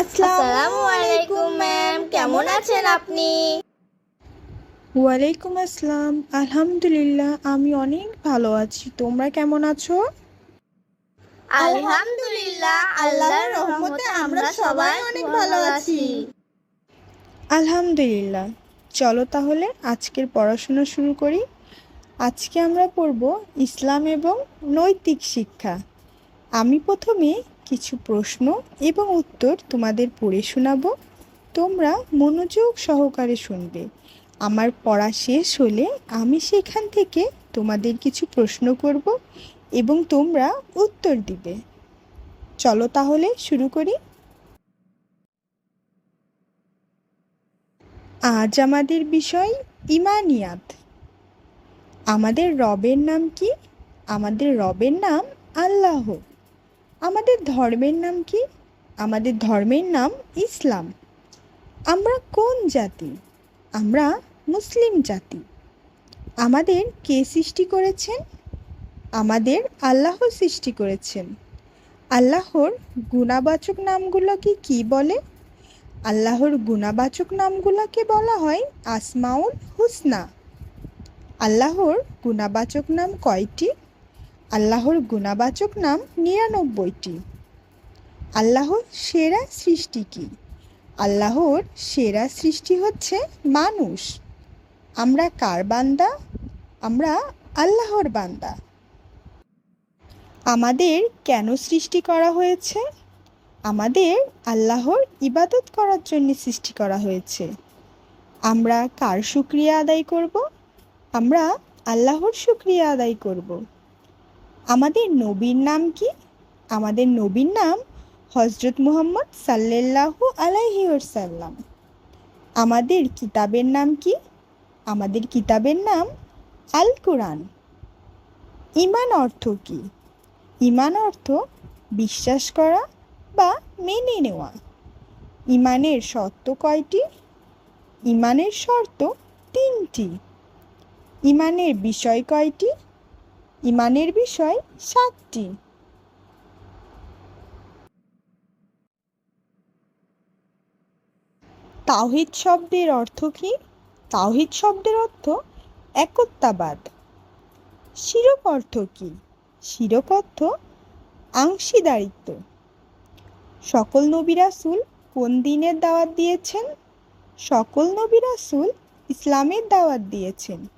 আসসালামু আলাইকুম ম্যাম কেমন আছেন আপনি ওয়ালাইকুম আসসালাম। আলহামদুলিল্লাহ আমি অনেক ভালো আছি। তোমরা কেমন আছো? আলহামদুলিল্লাহ আল্লাহর রহমতে আমরা সবাই অনেক ভালো আছি। আলহামদুলিল্লাহ। চলো তাহলে আজকের পড়াশোনা শুরু করি। আজকে আমরা পড়ব ইসলাম এবং নৈতিক শিক্ষা। আমি প্রথমে কিছু প্রশ্ন এবং উত্তর তোমাদের পড়ে শোনাবো। তোমরা মনোযোগ সহকারে শুনবে। আমার পড়া শেষ হলে আমি সেখান থেকে তোমাদের কিছু প্রশ্ন করব এবং তোমরা উত্তর দিবে। চলো তাহলে শুরু করি। আজ আমাদের বিষয় ইমানিয়াত। আমাদের রবের নাম কি? আমাদের রবের নাম আল্লাহ। আমাদের ধর্মের নাম কি? আমাদের ধর্মের নাম ইসলাম। আমরা কোন জাতি? আমরা মুসলিম জাতি। আমাদের কে সৃষ্টি করেছেন? আমাদের আল্লাহ সৃষ্টি করেছেন। আল্লাহর গুণাবাচক নামগুলোকে কি বলে? আল্লাহর গুণাবাচক নামগুলোকে বলা হয় আসমাউল হুসনা। আল্লাহর গুণাবাচক নাম কয়টি? আল্লাহর গুণাবাচক নাম নিরানব্বইটি। আল্লাহর সেরা সৃষ্টি কি? আল্লাহর সেরা সৃষ্টি হচ্ছে মানুষ। আমরা কার বান্দা? আমরা আল্লাহর বান্দা। আমাদের কেন সৃষ্টি করা হয়েছে? আমাদের আল্লাহর ইবাদত করার জন্য সৃষ্টি করা হয়েছে। আমরা কার শুক্রিয়া আদায় করব? আমরা আল্লাহর শুক্রিয়া আদায় করব। আমাদের নবীর নাম কি? আমাদের নবীর নাম হজরত মুহাম্মদ সাল্লাল্লাহু আলাইহি ওয়াসাল্লাম। আমাদের কিতাবের নাম কি? আমাদের কিতাবের নাম আল কোরআন ইমান অর্থ কি? ইমান অর্থ বিশ্বাস করা বা মেনে নেওয়া। ইমানের শর্ত কয়টি? ইমানের শর্ত তিনটি। ইমানের বিষয় কয়টি? ইমানের বিষয় সাতটি। তাওহিদ শব্দের অর্থ কি? তাওহিদ শব্দের অর্থ একত্বাবাদ শিরক অর্থ কি? শিরক অর্থ আংশীদারিত্ব সকল নবী রাসূল কোন দিনের দাওয়াত দিয়েছেন? সকল নবী রাসূল ইসলামের দাওয়াত দিয়েছেন।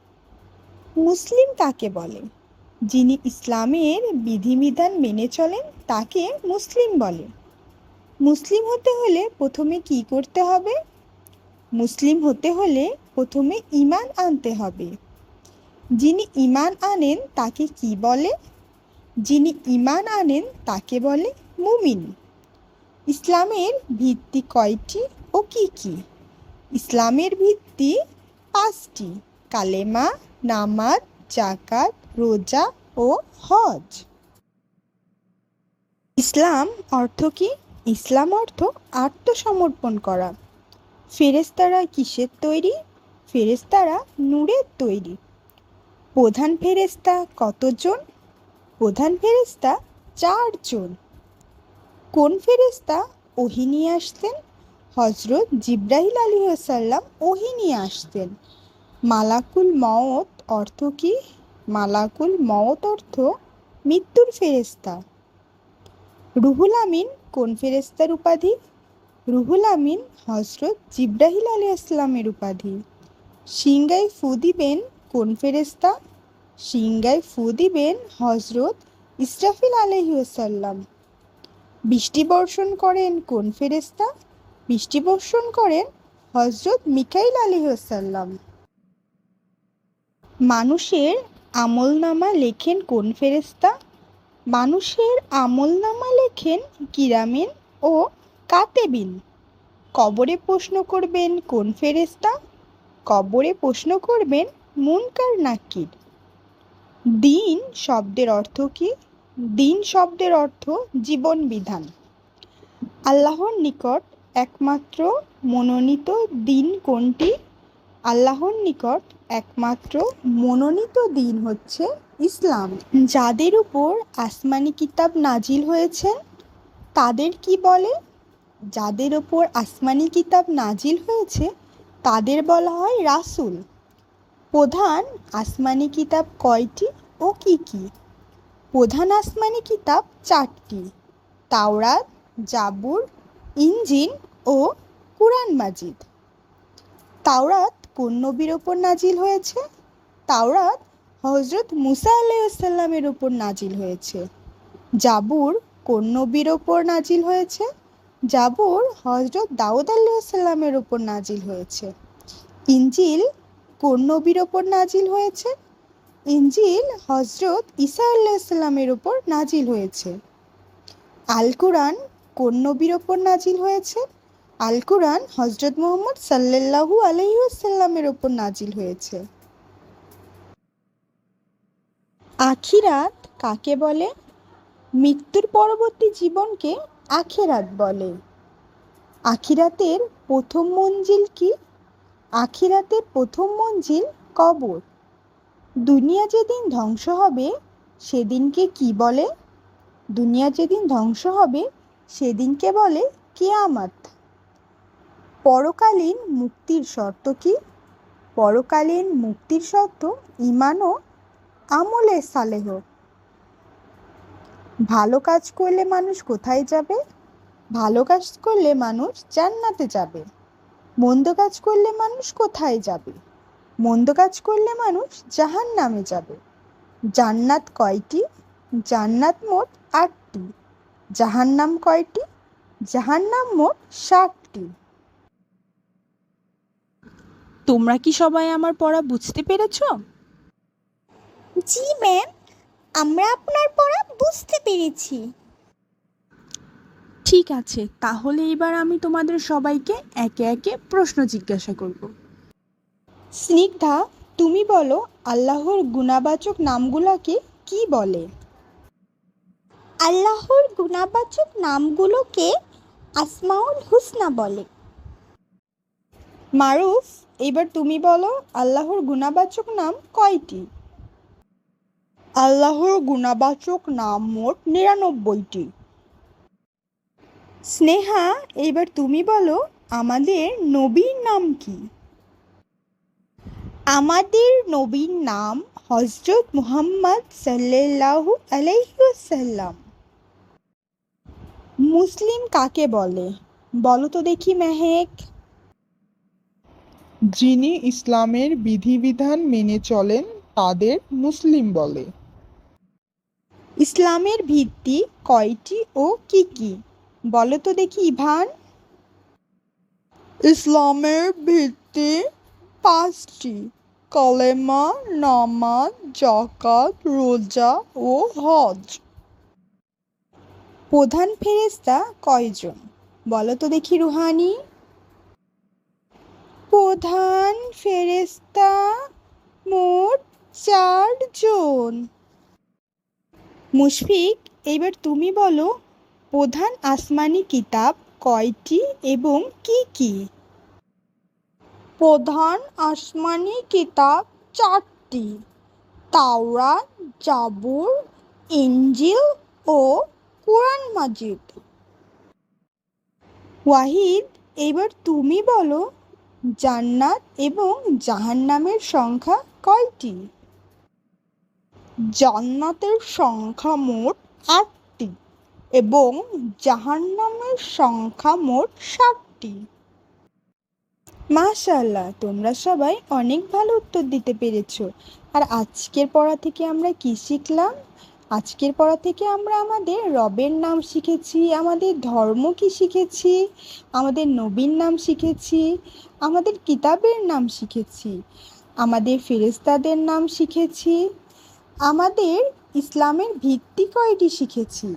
মুসলিম কাকে বলে? যিনি ইসলামের বিধিবিধান মেনে চলেন, তাকে মুসলিম বলে। মুসলিম হতে হলে প্রথমে কি করতে হবে? মুসলিম হতে হলে প্রথমে ঈমান আনতে হবে। যিনি ঈমান আনেন, তাকে কি বলে? যিনি ঈমান আনেন, তাকে বলে মুমিন। ইসলামের ভিত্তি কয়টি ও কি কি? ইসলামের ভিত্তি পাঁচটি। কালেমা নামাজ জাকাত রোজা ও হজ। ইসলাম অর্থ কি? ইসলাম অর্থ আত্মসমর্পণ করা। ফেরেস্তারা কিসের তৈরি? ফেরেস্তারা নূরের তৈরি। প্রধান ফেরেস্তা কতজন? প্রধান ফেরেস্তা চারজন। কোন ফেরেস্তা ওহি নিয়ে আসতেন? হজরত জিব্রাহিল আলী সাল্লাম ওহি নিয়ে আসতেন। মালাকুল মওত অর্থ কি? মালাকুল মওত অর্থ মৃত্যুর ফেরেস্তা রুহুল আমিন কোন ফেরেস্তার উপাধি? রুহুল আমিন হজরত জিব্রাহিল আলী আসলামের উপাধি। সিংগাই ফু দিবেন কোন ফেরেস্তা সিংগাই ফু দিবেন হজরত ইসরাফিল আলহি আলহিউসাল্লাম বৃষ্টি বর্ষণ করেন কোন ফেরেস্তা বৃষ্টি বর্ষণ করেন হজরত মিকাইল আলহিউসাল্লাম মানুষের আমলনামা লেখেন কোন ফেরেস্তা মানুষের আমলনামা লেখেন কিরামিন ও কাতেবিন। কবরে প্রশ্ন করবেন কোন ফেরেস্তা কবরে প্রশ্ন করবেন মুনকার নাকির। দিন শব্দের অর্থ কি? দিন শব্দের অর্থ জীবন বিধান। আল্লাহর নিকট একমাত্র মনোনীত দিন কোনটি? আল্লাহর নিকট একমাত্র মনোনীত দিন হচ্ছে ইসলাম। যাদের উপর আসমানি কিতাব নাজিল হয়েছে, তাদের কি বলে? যাদের ওপর আসমানি কিতাব নাজিল হয়েছে, তাদের বলা হয় রাসূল। প্রধান আসমানি কিতাব কয়টি ও কি কি? প্রধান আসমানি কিতাব চারটি, তাওরাত, জাবুর ইঞ্জিন ও কুরআন মাজিদ। তাওরাত কোন নবীর ওপর নাজিল হয়েছে? তাওরাত হজরত মুসা আলাইসাল্লামের ওপর নাজিল হয়েছে। জাবুর কোন নবীর ওপর নাজিল হয়েছে? জাবুর হজরত দাউদ আলাইসাল্লামের ওপর নাজিল হয়েছে। ইঞ্জিল কোন নবীর ওপর নাজিল হয়েছে? ইঞ্জিল হজরত ঈসা আলাইসাল্লামের ওপর নাজিল হয়েছে। আল কোরআন কোন নবীর ওপর নাজিল হয়েছে? আল কোরআন হজরত মোহাম্মদ সাল্লাল্লাহু আলহিউসাল্লামের ওপর নাজিল হয়েছে। আখিরাত কাকে বলে? মৃত্যুর পরবর্তী জীবনকে আখিরাত বলে। আখিরাতের প্রথম মঞ্জিল কি? আখিরাতের প্রথম মঞ্জিল কবর। দুনিয়া যেদিন ধ্বংস হবে, সেদিনকে কি বলে? দুনিয়া যেদিন ধ্বংস হবে, সেদিনকে বলে কেয়ামাত। পরকালীন মুক্তির শর্ত কি? পরকালীন মুক্তির শর্ত ইমান ও আমলে সালেহ। ভালো কাজ করলে মানুষ কোথায় যাবে? ভালো কাজ করলে মানুষ জান্নাতে যাবে। মন্দ কাজ করলে মানুষ কোথায় যাবে? মন্দ কাজ করলে মানুষ জাহান নামে যাবে। জান্নাত কয়টি? জান্নাত মোট আটটি। জাহান্নাম কয়টি? জাহান্নাম মোট ষাটটি তোমরা কি সবাই আমার পড়া বুঝতে পেরেছ? জি ম্যাম আমরা আপনার পড়া বুঝতে পেরেছি। ঠিক আছে তাহলে এবার আমি তোমাদের সবাইকে একে একে প্রশ্ন জিজ্ঞাসা করব। স্নিগ্ধা তুমি বলো আল্লাহর গুণাবাচক নামগুলোকে কি বলে? আল্লাহর গুণাবাচক নামগুলোকে আসমাউল হুসনা বলে। মারুফ এবার তুমি বলো, আল্লাহর গুণাবাচক নাম কয়টি? আল্লাহর গুণাবাচক নাম মোট নিরানব্বইটি। স্নেহা, এবার তুমি বলো, আমাদের নবীর নাম কি? আমাদের নবীর নাম হজরত মুহাম্মদ সাল্লাল্লাহু আলাইসাল্লাম মুসলিম কাকে বলে? বলো তো দেখি মেহেক। যিনি ইসলামের বিধিবিধান মেনে চলেন তাদের মুসলিম বলে। ইসলামের ভিত্তি কয়টি ও কি কি? বলো তো দেখি ইভান। ইসলামের ভিত্তি পাঁচটি। কলেমা নামাজ জাকাত রোজা ও হজ। প্রধান ফেরেশতা কয়জন? বলো তো দেখি রুহানি। প্রধান ফেরেস্তা মোট চারজন মুশফিক, এবার তুমি বলো, প্রধান আসমানি কিতাব কয়টি এবং কি কি? প্রধান আসমানি কিতাব চারটি। তাওরাত, জাবুর ইঞ্জিল ও কোরআন মাজিদ। ওয়াহিদ, এবার তুমি বলো জান্নাত এবং জাহান্নামের সংখ্যা কয়টি? জান্নাতের সংখ্যা মোট আটটি এবং জাহান্নামের সংখ্যা মোট ষাটটি মাশাল্লাহ তোমরা সবাই অনেক ভালো উত্তর দিতে পেরেছ। আর আজকের পড়া থেকে আমরা কি শিখলাম? আজকের পড়া থেকে আমরা আমাদের রবের নাম শিখেছি, আমাদের ধর্ম কি শিখেছি, আমাদের নবীর নাম শিখেছি, আমাদের কিতাবের নাম শিখেছি, আমাদের ফেরেস্তাদের নাম শিখেছি, আমাদের ইসলামের ভিত্তি কয়টি শিখেছি,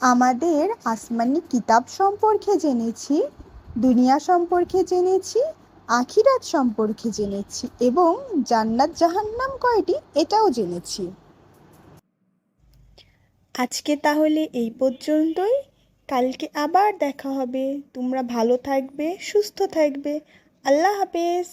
আমাদের আসমানি কিতাব সম্পর্কে জেনেছি, দুনিয়া সম্পর্কে জেনেছি, আখিরাত সম্পর্কে জেনেছি এবং জান্নাত জাহান্নাম কয়টি এটাও জেনেছি। আজকে তাহলে এই পর্যন্তই। কালকে আবার দেখা হবে। তোমরা ভালো থাকবে, সুস্থ থাকবে। আল্লাহ হাফেজ।